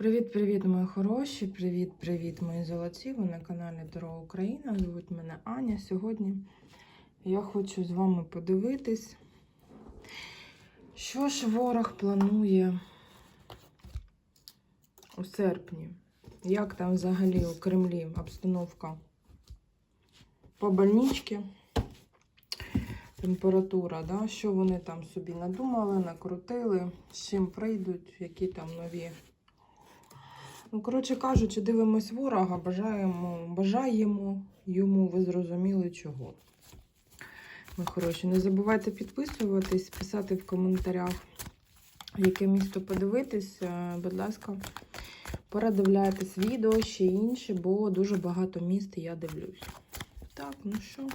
Привіт-привіт, мої хороші! Привіт-привіт, мої золоті! Ви на каналі Дорога Україна. Звуть мене Аня. Сьогодні я хочу з вами подивитись, що ж ворог планує у серпні. Як там взагалі у Кремлі обстановка по больничці, температура, да? що вони там собі надумали, накрутили, з чим прийдуть, які там нові. Ну, коротше кажучи, дивимось ворога, бажаємо, бажаємо йому, ви зрозуміли чого. Ми хороші. Не забувайте підписуватись, писати в коментарях, яке місто подивитись. Е, Будь ласка, передивляйтесь відео ще інші, бо дуже багато міст я дивлюсь. Так, ну що.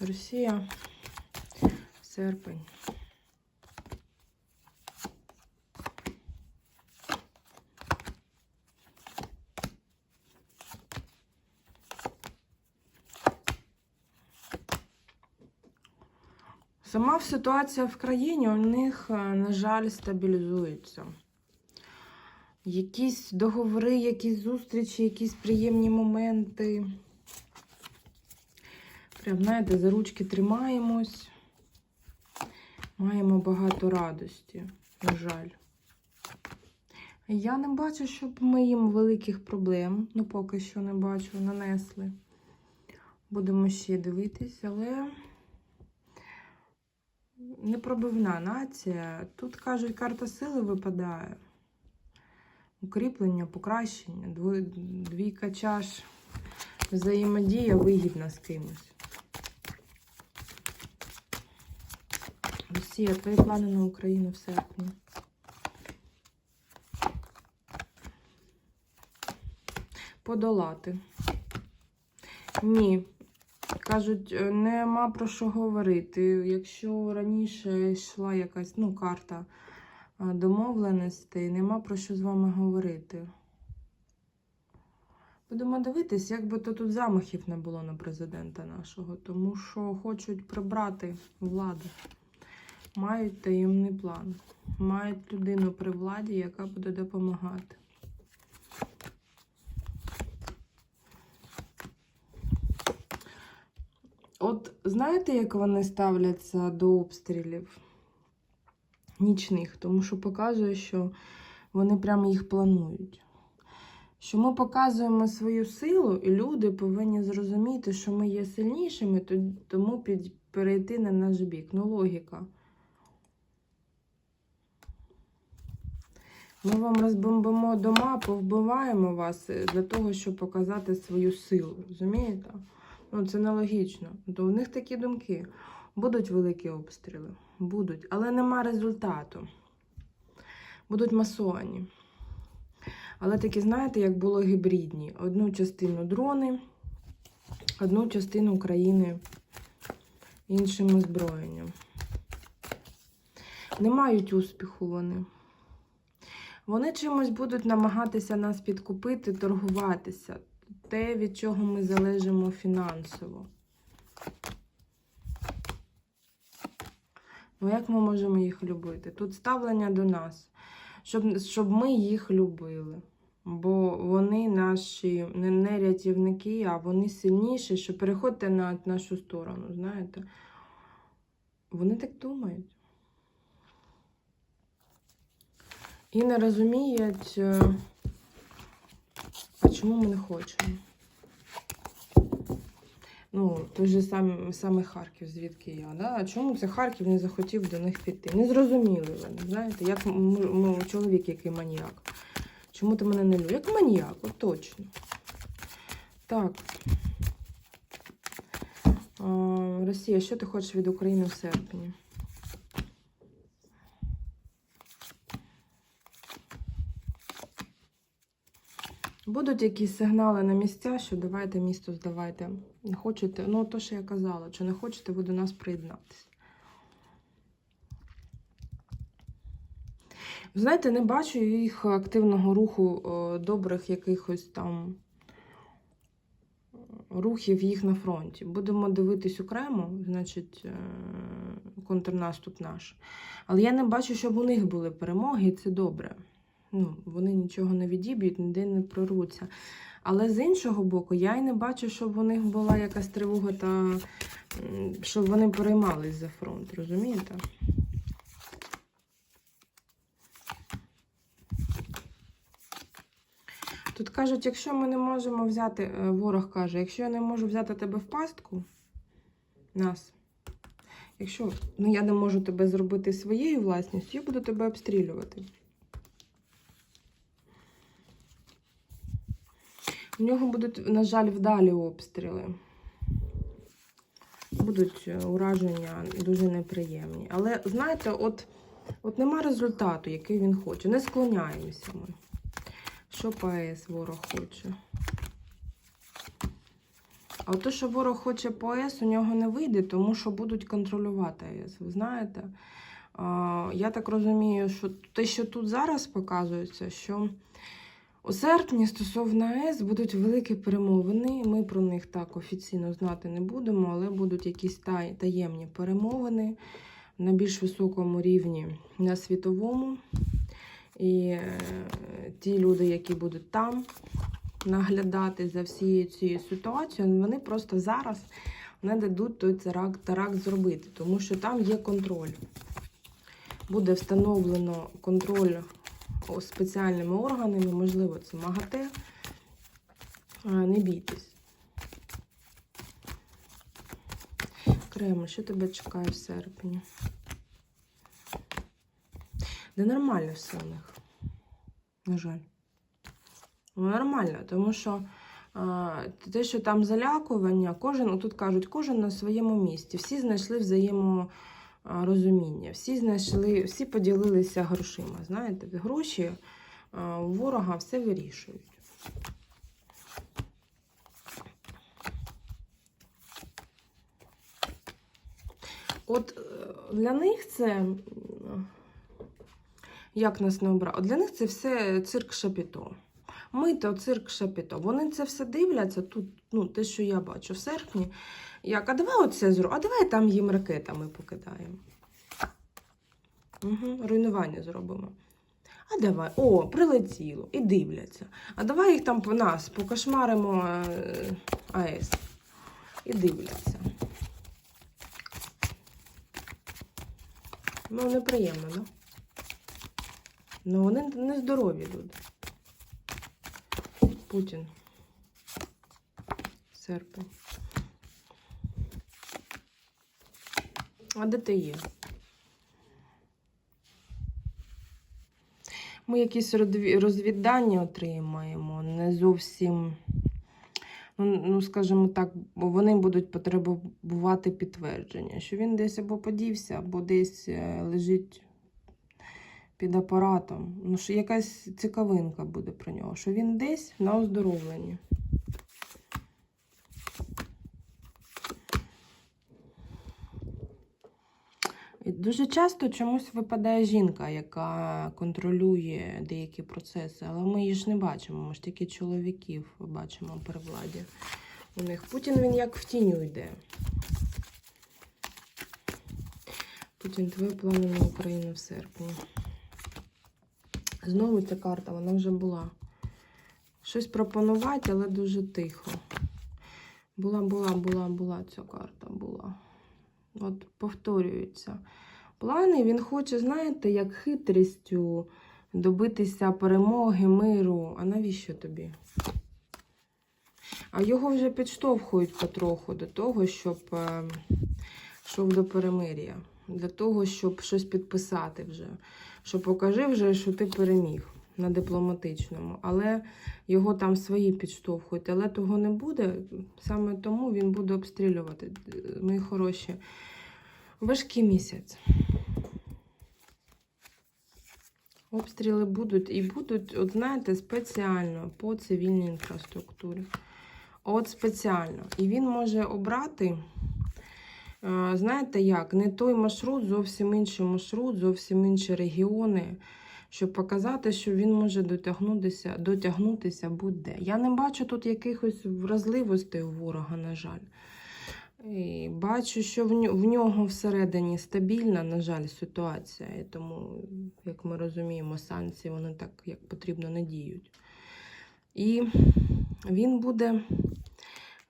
Росія, серпень. Сама ситуація в країні у них, е, на жаль, стабілізується. Якісь договори, якісь зустрічі, якісь приємні моменти. Прям, знаєте, за ручки тримаємось. Маємо багато радості, на жаль. Я не бачу, щоб ми їм великих проблем, ну поки що не бачу, нанесли. Будемо ще дивитись, але непробивна нація. Тут, кажуть, карта сили випадає. Укріплення, покращення, двійка чаш, взаємодія вигідна з кимось. Росія, твої плани на Україну в серпні. Подолати. Ні, Кажуть, е, нема про що говорити. Якщо раніше йшла якась ну, карта е, домовленостей, нема про що з вами говорити. Будемо дивитись, як би то тут замахів не було на президента нашого, тому що хочуть прибрати владу. Мають таємний план. Мають людину при владі, яка буде допомагати. От знаєте, як вони ставляться до обстрілів нічних, тому що показує, що вони прямо їх планують. Що ми показуємо свою силу, і люди повинні зрозуміти, що ми є сильнішими, тому під, перейти на наш бік. Ну, логіка. Ми вам розбомбимо дома, повбиваємо вас е, для того, щоб показати свою силу. Розумієте? Ну, це нелогічно. То у них такі думки. Будуть великі обстріли, будуть, але нема результату. Будуть масовані. Але такі, знаєте, як було гібридні. Одну частину дрони, одну частину України іншим озброєнням. Не мають успіху вони. Вони чимось будуть намагатися нас підкупити, торгуватися те, від чого ми залежимо фінансово. Ну, як ми можемо їх любити? Тут ставлення до нас, щоб, щоб ми їх любили. Бо вони наші не, рятівники, а вони сильніші, що переходьте на нашу сторону, знаєте. Вони так думають. І не розуміють. Чому ми не хочемо? Ну, той же сам, саме Харків, звідки я. Да? А чому це Харків не захотів до них піти? Не зрозуміли вони, знаєте, як чоловік, який маніяк. Чому ти мене не любиш? Як маніяк, от точно. Так. Росія, що ти хочеш від України в серпні? Будуть якісь сигнали на місця, що давайте місто здавайте. Не хочете, ну то, що я казала, що не хочете, ви до нас приєднатися. Знаєте, не бачу їх активного руху е, добрих якихось там рухів їх на фронті. Будемо дивитись окремо, значить, е, контрнаступ наш. Але я не бачу, щоб у них були перемоги, і це добре. Ну, вони нічого не відіб'ють, ніде не прорвуться. Але з іншого боку, я й не бачу, щоб у них була якась тривога та щоб вони переймались за фронт, розумієте? Тут кажуть, якщо ми не можемо взяти, е, ворог каже, якщо я не можу взяти тебе в пастку, нас, якщо ну, я не можу тебе зробити своєю власністю, я буду тебе обстрілювати. У нього будуть, на жаль, вдалі обстріли. Будуть е, ураження дуже неприємні. Але знаєте, от, от нема результату, який він хоче. Не склоняємося ми. Що АЕС ворог хоче? А от те, що ворог хоче по у нього не вийде, тому що будуть контролювати АЕС. Ви знаєте? Я так розумію, що те, що тут зараз показується, що у серпні стосовно АЕС будуть великі перемовини. Ми про них так офіційно знати не будемо, але будуть якісь таємні перемовини на більш високому рівні на світовому. І е, ті люди, які будуть там наглядати за всією цією ситуацією, вони просто зараз не дадуть той теракт, теракт зробити, тому що там є контроль. Буде встановлено контроль спеціальними органами, можливо, це МАГАТЕ. Не бійтесь. Кремль, що тебе чекає в серпні? де нормально все у них. На жаль. Ну, нормально, тому що а, те, що там залякування, кожен, тут кажуть, кожен на своєму місці. Всі знайшли взаєморозуміння, всі знайшли, всі поділилися грошима. Знаєте, гроші у ворога все вирішують. От е, для них це. як нас не обрати? Для них це все цирк шапіто. Ми то цирк шапіто. Вони це все дивляться тут, ну, те, що я бачу в серпні. Як, а давай оце зробимо, а давай там їм ракетами покидаємо. Угу, руйнування зробимо. А давай, о, прилетіло, і дивляться. А давай їх там по нас покошмаримо е, АЕС. І дивляться. Ну, неприємно, да? Ну, вони не здорові люди. Путін. Серпень. А де ти є? Ми якісь розвідання отримаємо, не зовсім, ну, ну, скажімо так, вони будуть потребувати підтвердження, що він десь або подівся, або десь е, лежить під апаратом. Ну, що якась цікавинка буде про нього, що він десь на оздоровленні. І дуже часто чомусь випадає жінка, яка контролює деякі процеси, але ми її ж не бачимо. Ми ж тільки чоловіків бачимо при владі. У них Путін він як в тіню йде. Путін, твої плани на Україну в серпні. Знову ця карта, вона вже була. Щось пропонувати, але дуже тихо. Була, була, була, була ця карта була. От повторюється. Плани він хоче, знаєте, як хитрістю добитися перемоги, миру. А навіщо тобі? А його вже підштовхують потроху до того, щоб е, йшов до перемир'я. Для того, щоб щось підписати вже. Що покажи вже, що ти переміг на дипломатичному. Але його там свої підштовхують. Але того не буде. Саме тому він буде обстрілювати. Мої хороші. Важкий місяць. Обстріли будуть і будуть, от знаєте, спеціально по цивільній інфраструктурі. От спеціально. І він може обрати, знаєте як, не той маршрут, зовсім інший маршрут, зовсім інші регіони, щоб показати, що він може дотягнутися, дотягнутися будь-де. Я не бачу тут якихось вразливостей у ворога, на жаль. І бачу, що в нього всередині стабільна, на жаль, ситуація. І тому, як ми розуміємо, санкції вони так як потрібно не діють. І він буде,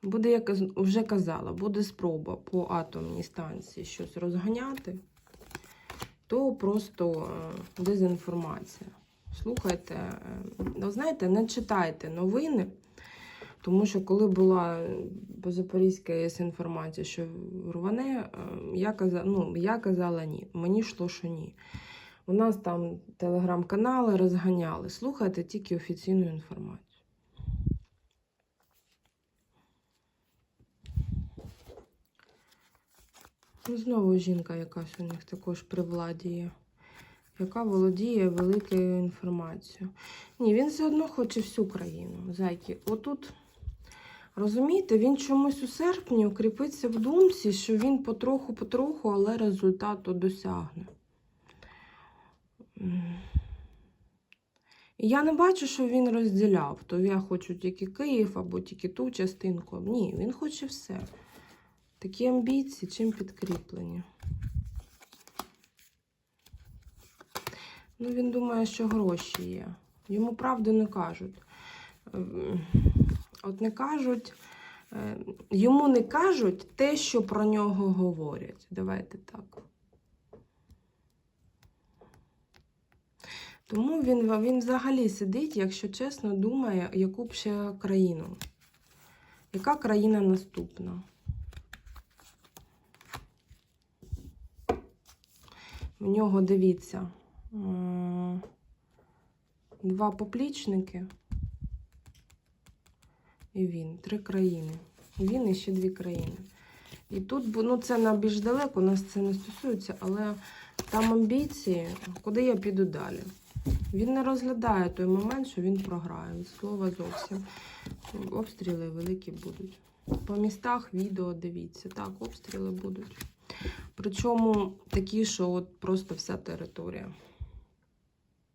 буде, як вже казала, буде спроба по атомній станції щось розганяти, то просто е, дезінформація. Слухайте, е, ну, знаєте, не читайте новини. Тому що коли була е, по Запорізькій інформація, що рване, я казала, ну, я казала ні. Мені йшло, що ні. У нас там телеграм-канали розганяли. Слухайте тільки офіційну інформацію. Знову жінка якась у них також при владі є, яка володіє великою інформацією. Ні, він все одно хоче всю країну. Зайки, отут. Розумієте, він чомусь у серпні укріпиться в думці, що він потроху-потроху, але результату досягне. І Я не бачу, що він розділяв, то я хочу тільки Київ або тільки ту частинку. Ні, він хоче все. Такі амбіції, чим підкріплені. Ну, він думає, що гроші є. Йому правду не кажуть. Ем, От не кажуть, е, йому не кажуть те, що про нього говорять. Давайте так. Тому він, він взагалі сидить, якщо чесно, думає, яку б ще країну. Яка країна наступна? В нього, дивіться, два поплічники. І він. Три країни. І він і ще дві країни. І тут, ну це на більш далеко, нас це не стосується, але там амбіції, куди я піду далі. Він не розглядає той момент, що він програє. Від слова зовсім. Обстріли великі будуть. По містах відео дивіться. Так, обстріли будуть. Причому такі, що от просто вся територія.